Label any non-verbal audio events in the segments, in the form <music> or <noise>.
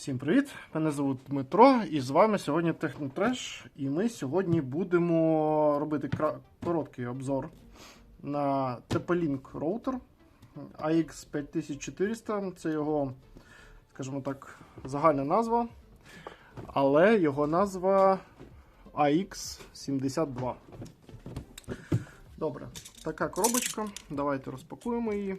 Всім привіт! Мене звуть Дмитро, і з вами сьогодні Технотреш. І ми сьогодні будемо робити короткий обзор на TP-Link роутер AX5400. Це його, скажімо так, загальна назва, але його назва AX72. Добре, така коробочка. Давайте розпакуємо її.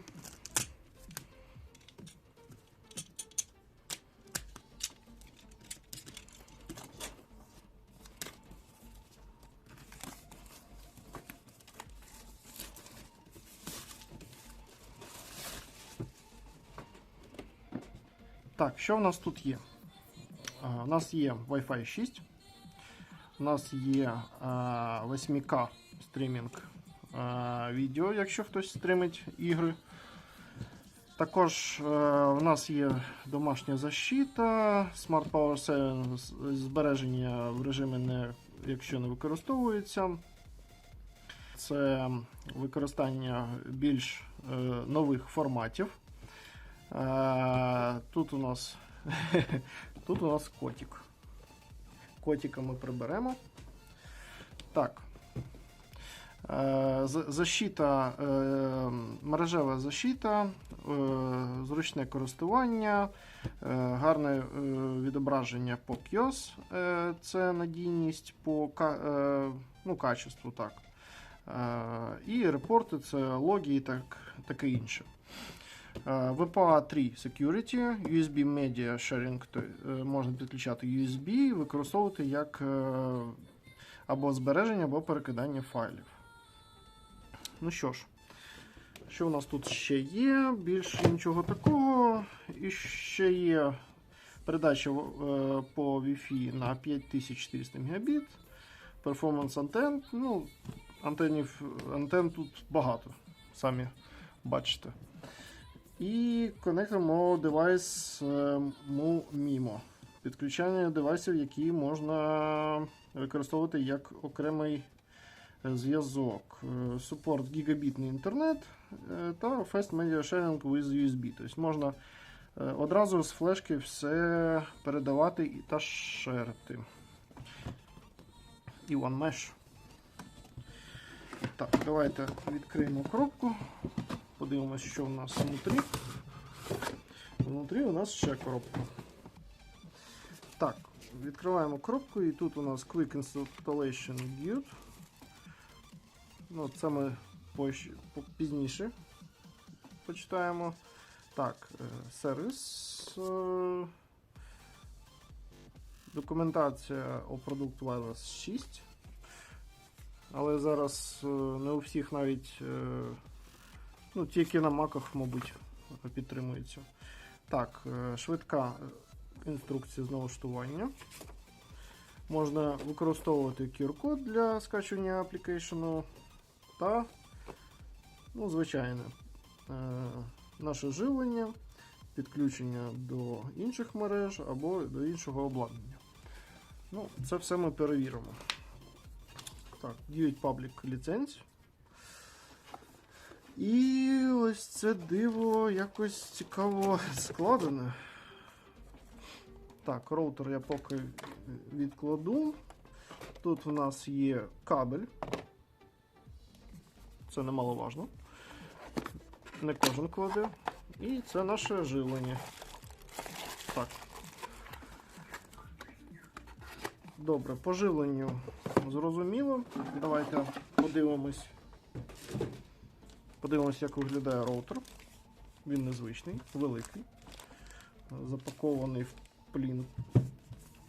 Що в нас тут є? У нас є Wi-Fi 6, у нас є 8К стрімінг відео, якщо хтось стримить ігри. Також е, у нас є домашня защита, Smart Power 7 збереження в режимі не, якщо не використовується. Це використання більш е, нових форматів. Тут у нас <laughs> тут у нас котик. Котика ми приберемо. Так. Е, Защита, е, мережева защита, е, зручне користування, гарне відображення по QoS, це надійність по ну, качеству, так. І репорти це логи і так, таке інше. Е, VPA 3 Security, USB Media Sharing, то, е, можна підключати USB і використовувати як е, або збереження, або перекидання файлів. Ну що ж, що у нас тут ще є? Більше нічого такого. І ще є передача е, по Wi-Fi на 5400 Мбіт. Перформанс антен. Ну, антенів, антен тут багато, самі бачите. І конектимо девайс е, MIMO. Підключання девайсів, які можна використовувати як окремий е, зв'язок. Е, Супорт гігабітний інтернет та Fast Media Sharing with USB. Тобто можна одразу з флешки все передавати та шерити. І One Mesh. Так, давайте відкриємо коробку. Подивимось, що в нас внутрі. Внутрі у нас ще коробка. Так, відкриваємо коробку і тут у нас Quick Installation Guide. Ну, це ми пізніше почитаємо. Так, е, сервіс. е, Документація о продукт Wireless 6. Але зараз е, не у всіх навіть. Ну, тільки на маках, мабуть, підтримується. Так, е, швидка е, інструкція з налаштування. Можна використовувати QR-код для скачування аплікейшену та, ну, звичайне, е, наше живлення, підключення до інших мереж або до іншого обладнання. Ну, це все ми перевіримо. Так, 9 паблік ліцензій. І ось це диво якось цікаво складене. Так, роутер я поки відкладу. Тут у нас є кабель. Це немаловажно. Не кожен кладе. І це наше живлення. Так. Добре, по живленню зрозуміло. Давайте подивимось. Подивимось, як виглядає роутер. Він незвичний, великий. Запакований в плін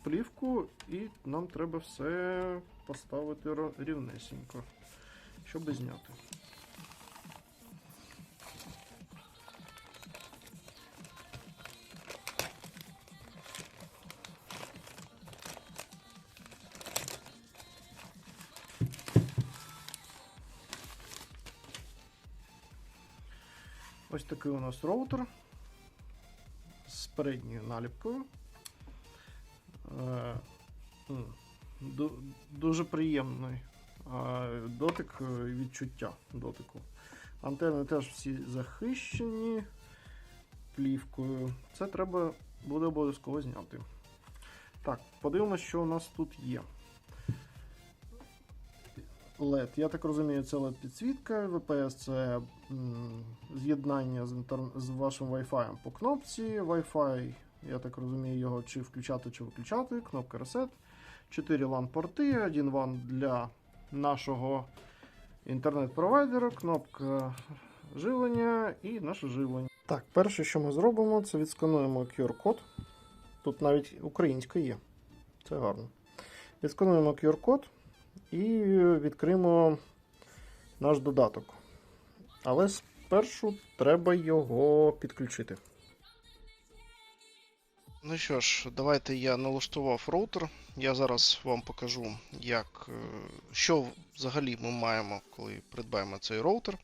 плівку, і нам треба все поставити рівнесенько, щоб зняти. Такий у нас роутер з передньою наліпкою. Е, Дуже приємний е, дотик е, відчуття дотику. Антени теж всі захищені плівкою. Це треба буде обов'язково зняти. Так, подивимося, що у нас тут є. LED. Я так розумію, це LED підсвітка. VPS це з'єднання з, з вашим Wi-Fi по кнопці. Wi-Fi, я так розумію, його чи включати, чи виключати. Кнопка Reset. 4 LAN порти, один WAN для нашого інтернет-провайдера, кнопка живлення і наше живлення. Так, перше, що ми зробимо, це відскануємо QR-код. Тут навіть українська є. Це гарно. Відскануємо QR-код і відкриємо наш додаток. Але спершу треба його підключити. Ну що ж, давайте я налаштував роутер. Я зараз вам покажу, як, е, що взагалі ми маємо, коли придбаємо цей роутер.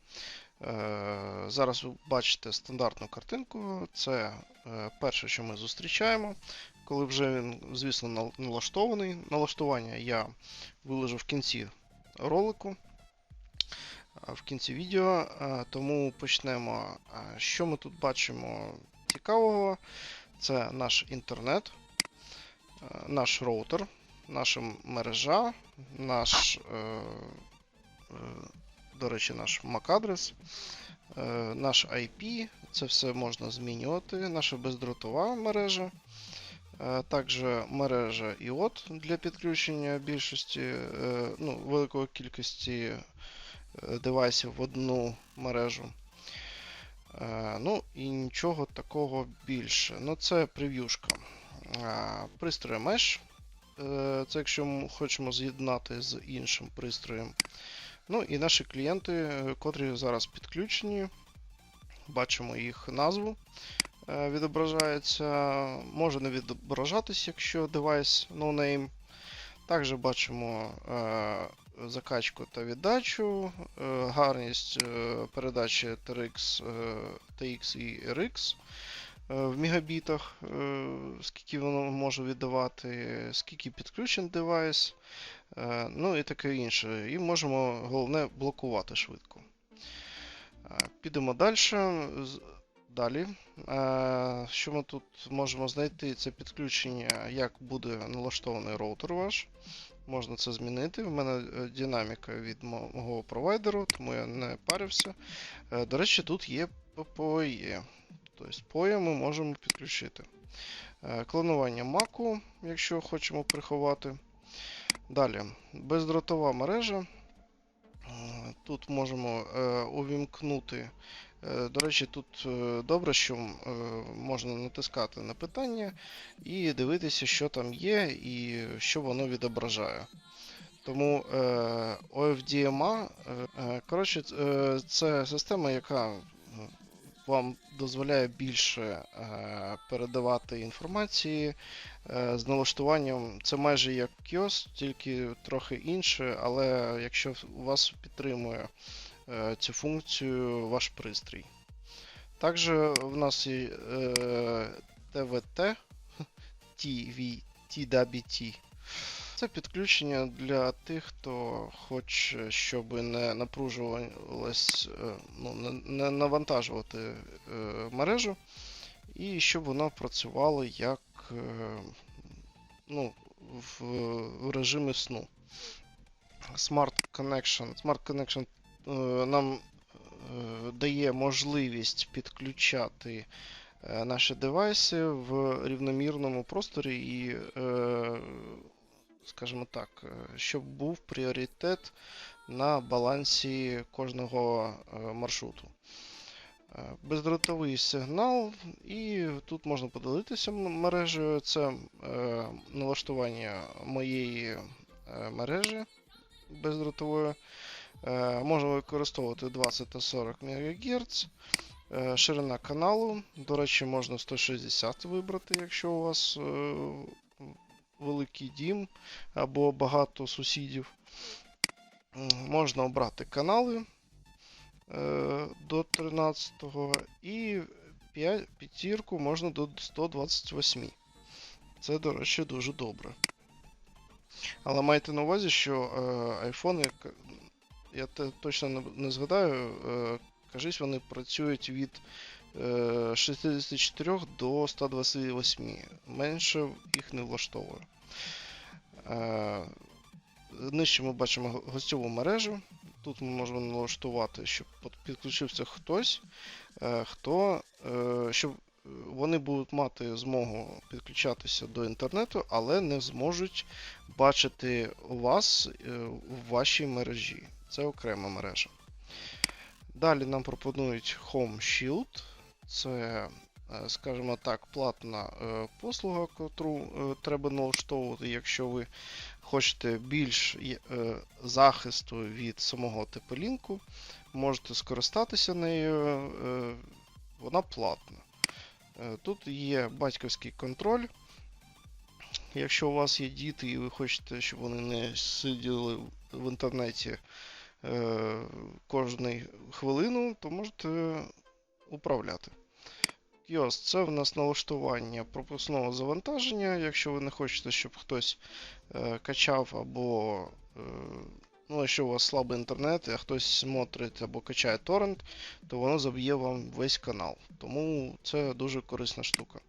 Е, Зараз ви бачите стандартну картинку. Це е, перше, що ми зустрічаємо. Коли вже він, звісно, налаштований. Налаштування я виложу в кінці ролику, в кінці відео. Тому почнемо. Що ми тут бачимо цікавого? Це наш інтернет, наш роутер, наша мережа, наш, е, е, до речі, наш MAC-адрес, е, наш IP. Це все можна змінювати. Наша бездротова мережа. Е, Також мережа IOT для підключення більшості, е, ну, великої кількості е, девайсів в одну мережу. Ну і нічого такого більше. Ну, це прев'юшка. Пристрій Mesh. Це якщо ми хочемо з'єднати з іншим пристроєм. Ну і наші клієнти, котрі зараз підключені. Бачимо їх назву. Е, Відображається. Може не відображатись, якщо девайс no-name. Також бачимо е, закачку та віддачу, е, гарність е, передачі TRX, е, TX і RX е, в мегабітах, е, скільки воно може віддавати, скільки підключен девайс, е, ну і таке інше. І можемо головне блокувати швидко. Е, Підемо далі. Далі. Е, Що ми тут можемо знайти? Це підключення, як буде налаштований роутер ваш. Можна це змінити. В мене е, динаміка від мого провайдеру, тому я не парився. Е, До речі, тут є PoE. Тобто PoE ми можемо підключити. Клонування маку, якщо хочемо приховати. Далі, бездротова мережа. Тут можемо увімкнути. Е, До речі, тут е, добре, що е, можна натискати на питання і дивитися, що там є і що воно відображає. Тому OFDMA, е, е, коротше, це система, яка вам дозволяє більше передавати інформації з налаштуванням. Це майже як кіос, тільки трохи інше, але якщо у вас підтримує цю функцію ваш пристрій. Також в нас є е, TVT, TV, TWT. Це підключення для тих, хто хоче, щоб не напружувалось, е, ну, не, навантажувати е, мережу, і щоб вона працювала як е, ну, в, режимі сну. Smart Connection. Smart Connection е, нам е, дає можливість підключати е, наші девайси в рівномірному просторі і, е, скажімо так, е, щоб був пріоритет на балансі кожного е, маршруту. Е, Бездротовий сигнал, і тут можна поділитися м- мережею. Це е, налаштування моєї е, мережі бездротової. Е, можна використовувати 20 та 40 МГц. Е, ширина каналу. До речі, можна 160 вибрати, якщо у вас е, великий дім або багато сусідів. Можна обрати канали до 13 і 5, п'ятірку можна до 128. Це, до речі, дуже добре. Але майте на увазі, що к- я точно не, згадаю, е, кажись, вони працюють від е, 64 до 128. Менше їх не влаштовує. Е, Нижче ми бачимо го- гостьову мережу. Тут ми можемо налаштувати, щоб підключився хтось, е, хто, е, щоб е, вони будуть мати змогу підключатися до інтернету, але не зможуть бачити вас е, в вашій мережі. Це окрема мережа. Далі нам пропонують Home Shield. Це, е, скажімо так, платна е, послуга, котру е, треба налаштовувати, якщо ви хочете більш захисту від самого TP-Link, можете скористатися нею. Вона платна. Тут є батьківський контроль. Якщо у вас є діти і ви хочете, щоб вони не сиділи в інтернеті кожну хвилину, то можете управляти. Кіос це в нас налаштування пропускного завантаження. Якщо ви не хочете, щоб хтось е, качав або. Е, ну, якщо у вас слабий інтернет, а хтось смотрить або качає торрент, то воно заб'є вам весь канал. Тому це дуже корисна штука.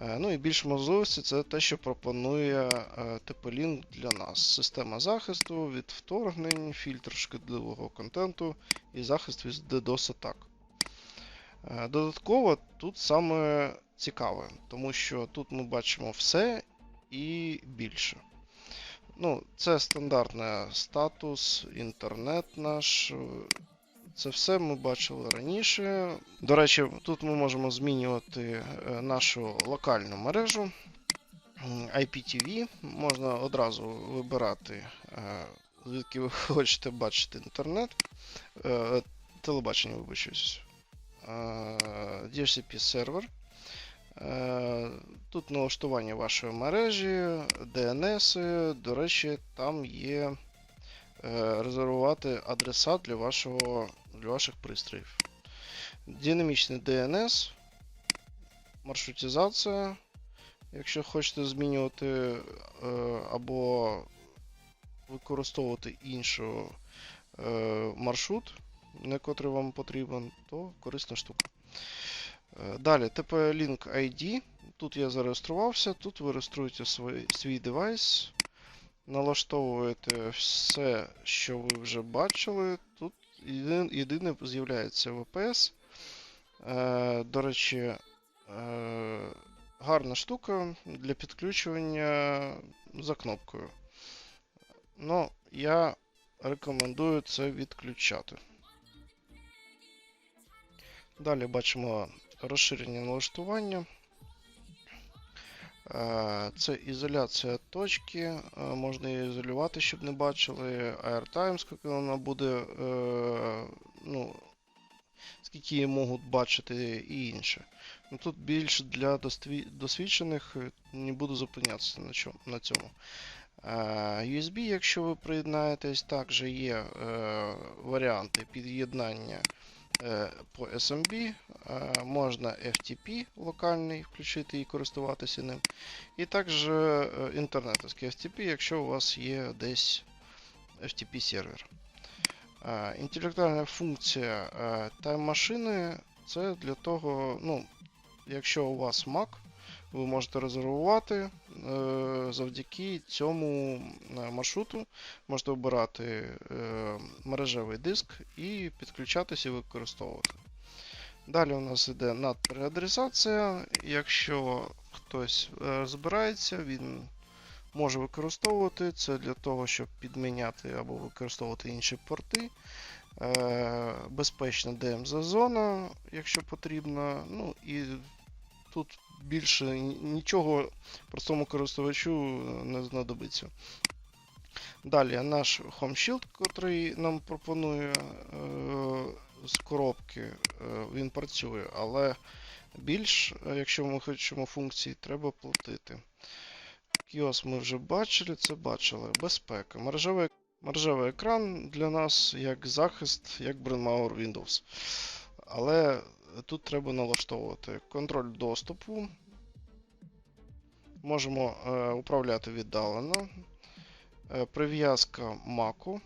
Е, Ну і більше можливості це те, що пропонує е, TP-Link для нас. Система захисту від вторгнень, фільтр шкідливого контенту і захист від DDoS атак. Е, Додатково тут саме цікаве, тому що тут ми бачимо все і більше. Ну, це стандартний статус, інтернет наш. Це все ми бачили раніше. До речі, тут ми можемо змінювати е, нашу локальну мережу IPTV. Можна одразу вибирати, е, звідки ви <laughs> хочете бачити інтернет. Е, Телебачення, вибачусь. DHCP сервер. Тут налаштування вашої мережі, DNS. До речі, там є резервувати адреса для, вашого, для ваших пристроїв. Динамічний DNS, маршрутизація. Якщо хочете змінювати е, або використовувати іншу е, маршрут, не котрий вам потрібен, то корисна штука. Е, Далі, TP-Link ID. Тут я зареєструвався, тут ви реєструєте свій, свій девайс, налаштовуєте все, що ви вже бачили. Тут єдине, з'являється VPS. Е, до речі, е, гарна штука для підключення за кнопкою. Ну, я рекомендую це відключати. Далі бачимо розширення налаштування. Е, Це ізоляція точки. е, Можна її ізолювати, щоб не бачили. Airtime, скільки вона буде, е, ну, скільки її можуть бачити і інше. Ну, Тут більш для досвідчених не буду зупинятися на цьому. USB, якщо ви приєднаєтесь, також є варіанти під'єднання по SMB. Е, можна FTP локальний включити і користуватися ним. І також е, інтернетовський FTP, якщо у вас є десь FTP сервер. Е, Інтелектуальна функція е, тайм-машини це для того, ну, якщо у вас Mac, ви можете резервувати е, завдяки цьому е, маршруту. Можете обирати е, мережевий диск і підключатися і використовувати. Далі у нас йде надпереадресація. Якщо хтось збирається, він може використовувати це для того, щоб підміняти або використовувати інші порти. Безпечна DMZ зона, якщо потрібно. Ну і тут більше ні- нічого простому користувачу не знадобиться. Далі наш Home Shield, котрий нам пропонує е, з коробки, е, він працює, але більш, е, якщо ми хочемо функції, треба платити. Кіос ми вже бачили, це бачили. Безпека. Мережевий, мережевий екран для нас як захист, як Brandmauer Windows. Але тут треба налаштовувати контроль доступу. Можемо е, управляти віддалено. Е, прив'язка маку.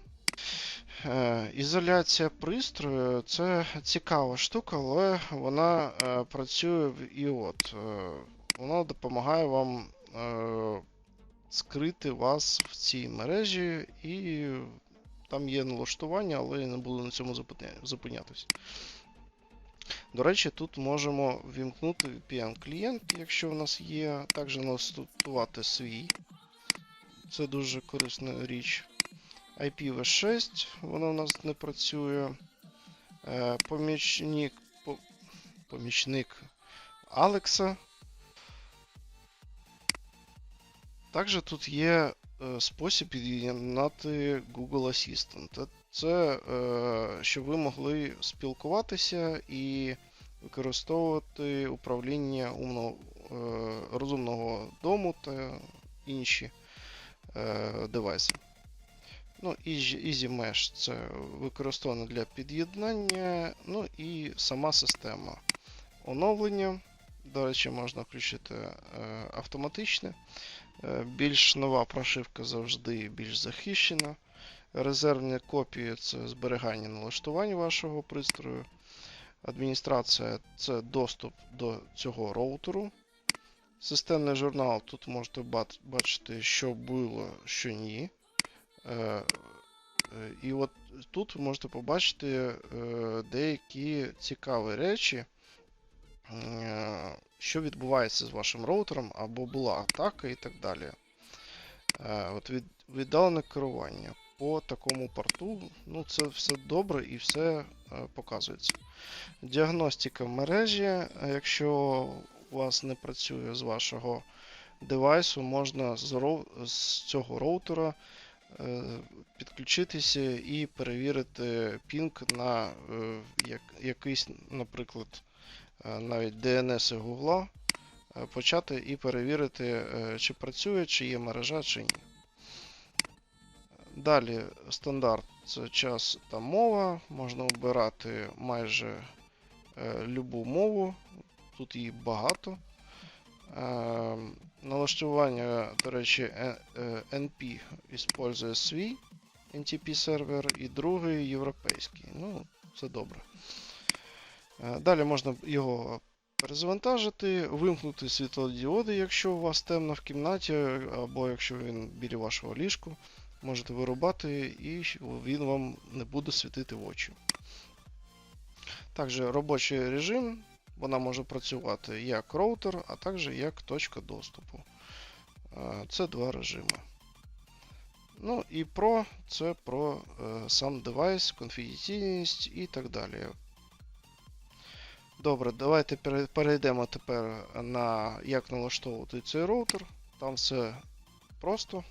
Е, Ізоляція пристрою це цікава штука, але вона е, працює в IOT. Е, Вона допомагає вам е, скрити вас в цій мережі, і там є налаштування, але я не буду на цьому зупиня- зупинятись. До речі, тут можемо вімкнути VPN-клієнт, якщо в нас є, також налаштувати свій. Це дуже корисна річ. IPv6, воно у нас не працює. Е, Помічник, по- помічник Алекса. Також тут є е, спосіб під'єднати Google Assistant. Це е, щоб ви могли спілкуватися і використовувати управління умного, е, розумного дому та інші е, девайси. Ну, Easy Mesh це використовано для під'єднання, ну і сама система оновлення. До речі, можна включити автоматичне. Більш нова прошивка завжди більш захищена. Резервні копії це зберігання налаштувань вашого пристрою. Адміністрація це доступ до цього роутеру. Системний журнал тут можете бачити, що було, що ні. Е, е, І от тут ви можете побачити е, деякі цікаві речі, що відбувається з вашим роутером, або була атака і так далі. От віддалене керування по такому порту, ну це все добре і все е, показується. Діагностика мережі, якщо у вас не працює з вашого девайсу, можна з, цього роутера е, підключитися і перевірити пінг на е, як, якийсь, наприклад, навіть DNS Google, почати і перевірити, чи працює, чи є мережа, чи ні. Далі стандарт це час та мова. Можна обирати майже е, любу мову. Тут її багато. Е, налаштування, до речі, е- е, NP використовує свій NTP сервер і другий європейський. Ну, це добре. Е, Далі можна його перезавантажити, вимкнути світлодіоди, якщо у вас темно в кімнаті, або якщо він біля вашого ліжку. Можете вирубати і він вам не буде світити в очі. Також робочий режим. Вона може працювати як роутер, а також як точка доступу. Е, Це два режими. Ну і Pro це про е, сам девайс, конфіденційність і так далі. Добре, давайте перейдемо тепер на як налаштовувати цей роутер. Там все просто.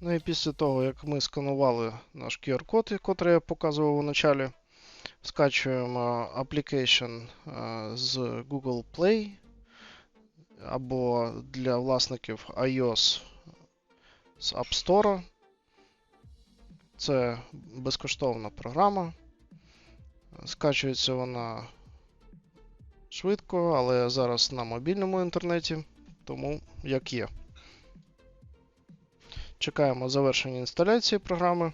Ну і після того, як ми сканували наш QR-код, який я показував у началі, скачуємо application е, з Google Play або для власників iOS з App Store. Це безкоштовна програма. Скачується вона швидко, але зараз на мобільному інтернеті, тому як є. Чекаємо завершення інсталяції програми.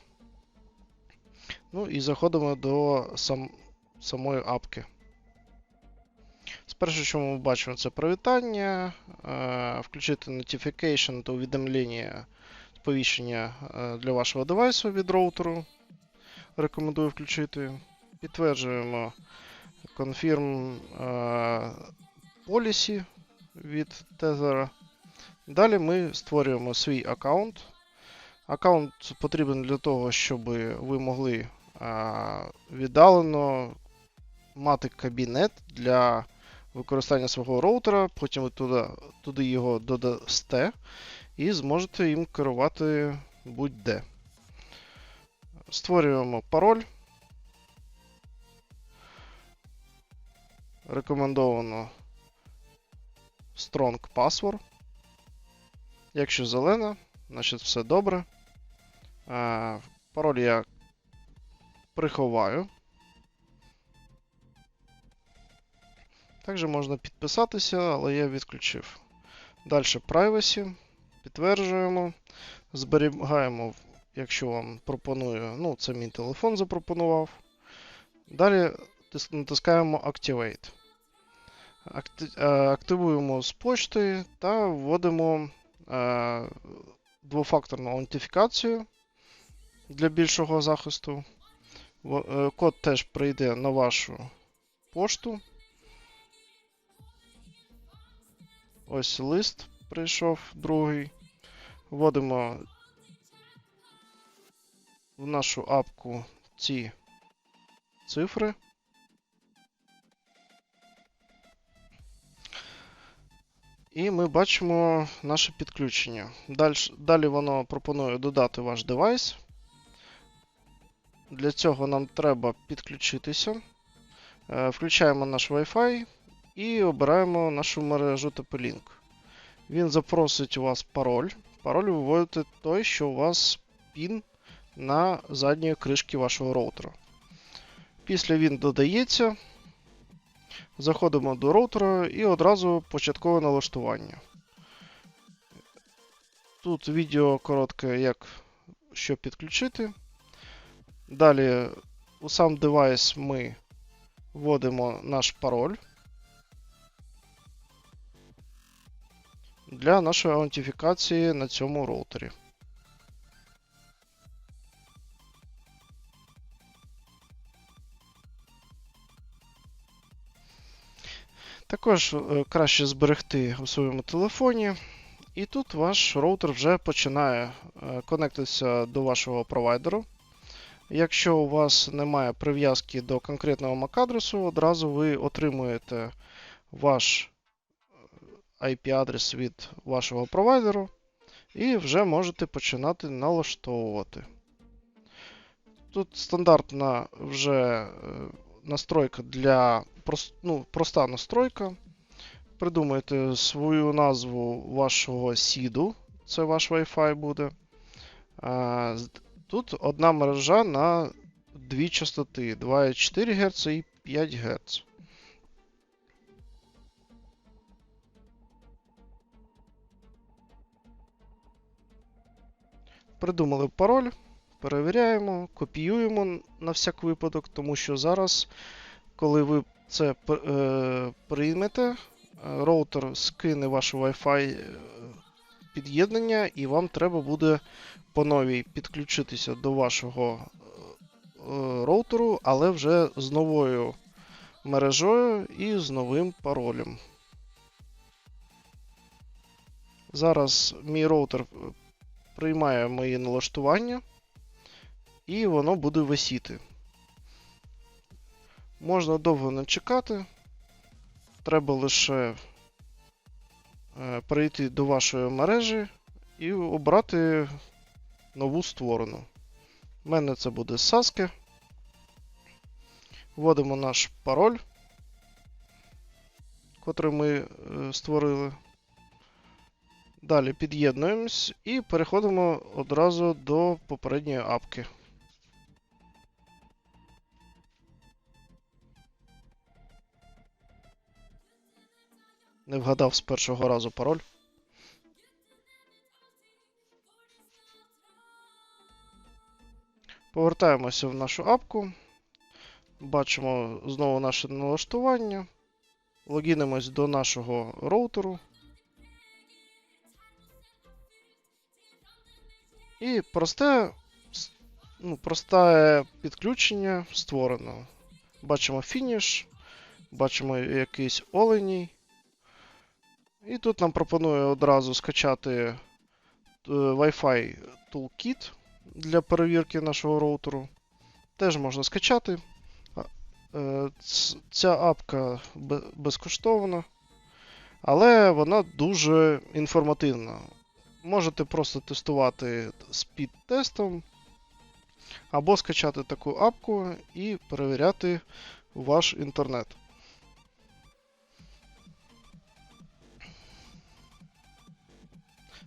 Ну і заходимо до сам, самої апки. Спершу, що ми бачимо, це привітання, е, включити notification та увідомлення сповіщення е, для вашого девайсу від роутеру. Рекомендую включити. Підтверджуємо confirm е, policy від Tether. Далі ми створюємо свій аккаунт. Аккаунт потрібен для того, щоб ви могли віддалено мати кабінет для використання свого роутера, потім ви туди, туди його додасте і зможете їм керувати будь-де. Створюємо пароль. Рекомендовано Strong Password. Якщо зелена, значить все добре. А, пароль я приховаю. Також можна підписатися, але я відключив. Далі privacy. Підтверджуємо. Зберігаємо якщо вам пропонує, ну, це мій телефон запропонував. Далі натискаємо Activate. Е, Активуємо з почти та вводимо е, двофакторну аутентифікацію для більшого захисту. Е, Код теж прийде на вашу пошту. Ось лист прийшов другий. Вводимо в нашу апку ці цифри. І ми бачимо наше підключення. Далі, далі воно пропонує додати ваш девайс. Для цього нам треба підключитися. Е, Включаємо наш Wi-Fi і обираємо нашу мережу TP-Link. Він запросить у вас пароль. Пароль ви той, що у вас пін на задній кришці вашого роутера. Після він додається. Заходимо до роутера і одразу початкове налаштування. Тут відео коротке, як що підключити. Далі у сам девайс ми вводимо наш пароль для нашої аутентифікації на цьому роутері. Також е, краще зберегти у своєму телефоні. І тут ваш роутер вже починає е, конектитися до вашого провайдеру. Якщо у вас немає прив'язки до конкретного MAC-адресу, одразу ви отримуєте ваш е, IP-адрес від вашого провайдеру і вже можете починати налаштовувати. Тут стандартна вже настройка для ну, проста настройка. Придумайте свою назву вашого сіду, це ваш Wi-Fi буде. Тут одна мережа на дві частоти 2,4 Гц і 5 Гц. Придумали пароль, перевіряємо, копіюємо на всяк випадок, тому що зараз, коли ви це е, приймете, е, роутер скине ваше Wi-Fi е, під'єднання, і вам треба буде по новій підключитися до вашого е, роутеру, але вже з новою мережою і з новим паролем. Зараз мій роутер приймає мої налаштування, і воно буде висіти. Можна довго не чекати. Треба лише е, перейти до вашої мережі і обрати нову створену. У мене це буде Sasuke. Вводимо наш пароль, котрий ми е, створили. Далі під'єднуємось і переходимо одразу до попередньої апки. Не вгадав з першого разу пароль. Повертаємося в нашу апку. Бачимо знову наше налаштування. Логінимось до нашого роутеру. І просте, ну, просте підключення створено. Бачимо фініш, бачимо якийсь оленій. І тут нам пропонує одразу скачати е, Wi-Fi Toolkit для перевірки нашого роутеру. Теж можна скачати. Е, Ця апка безкоштовна, але вона дуже інформативна. Можете просто тестувати спід-тестом, або скачати таку апку і перевіряти ваш інтернет.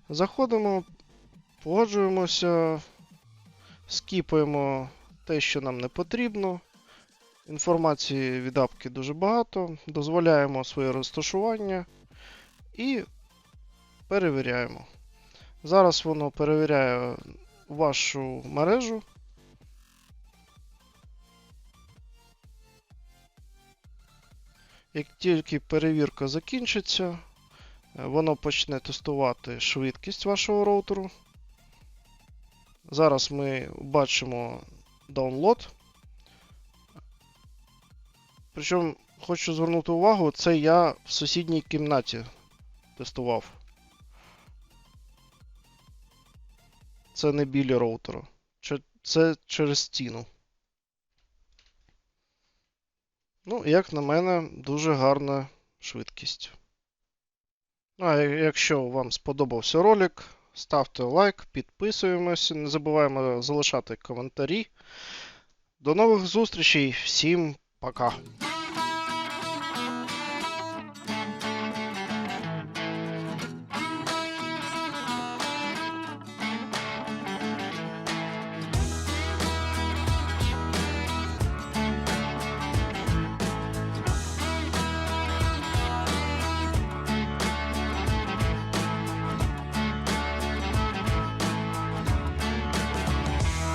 Заходимо, погоджуємося, скіпаємо те, що нам не потрібно. Інформації від апки дуже багато. Дозволяємо своє розташування і перевіряємо. Зараз воно перевіряє вашу мережу. Як тільки перевірка закінчиться, воно почне тестувати швидкість вашого роутеру. Зараз ми бачимо download. Причому хочу звернути увагу, це я в сусідній кімнаті тестував. Це не біля роутера. Це через стіну. Ну, як на мене, дуже гарна швидкість. Ну, А якщо вам сподобався ролик, ставте лайк, підписуємося, не забуваємо залишати коментарі. До нових зустрічей, всім пока!